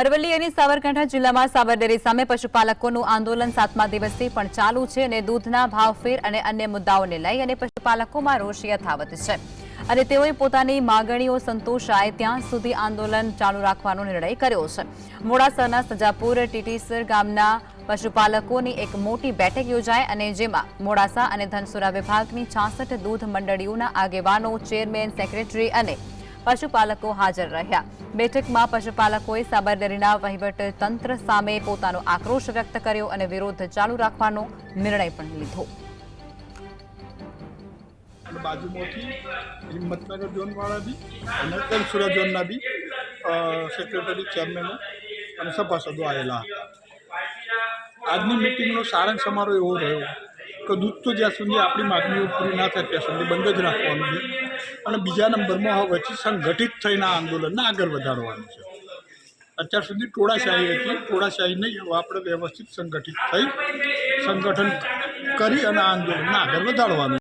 અરવલ્લી અને સાબરકાંઠા જિલ્લામાં સાબરડેરી સામે પશુપાલકોનું આંદોલન સાતમા દિવસથી પણ ચાલુ છે અને દૂધના ભાવફેર અને અન્ય મુદ્દાઓને લઈ અને પશુપાલકોમાં રોષ યથાવત છે. અને તેઓએ પોતાની માગણીઓ સંતોષાય ત્યાં સુધી આંદોલન ચાલુ રાખવાનો નિર્ણય કર્યો છે. મોડાસાના સજાપુર ટીટીસર ગામના પશુપાલકોની એક મોટી બેઠક યોજાય અને જેમાં મોડાસા અને ધનસુરા વિભાગની છાસઠ દૂધ મંડળીઓના આગેવાનો, ચેરમેન, સેક્રેટરી અને પશુપાલકો હાજર રહ્યા. બેઠકમાં પશુપાલકોએ સાબરડેરીના વહીવટ તંત્ર સામે પોતાનો આક્રોશ વ્યક્ત કર્યો અને વિરોધ ચાલુ રાખવાનો નિર્ણય પણ લીધો. બાજુમાંથી હિંમતનગર ઝોનવાળા બી અને ચેરમેનો અને સભાસદો આવેલા હતા. આજની મિટિંગનો સારાંશ અમારો એવો રહ્યો કે દૂધ તો જ્યાં સુધી આપણી માગણીઓ પૂરી ના થાય, ત્યાં સુધી બંધ જ રાખવાનું છે. અને બીજા નંબરમાં હવે પછી સંગઠિત થઈને આ આંદોલનને આગળ વધારવાનું છે. અત્યાર સુધી ટોળાશાહી હતી. ટોળાશાહી નહીં હવે આપણે વ્યવસ્થિત સંગઠિત થઈ સંગઠન કરી અને આંદોલનને આગળ વધારવાનું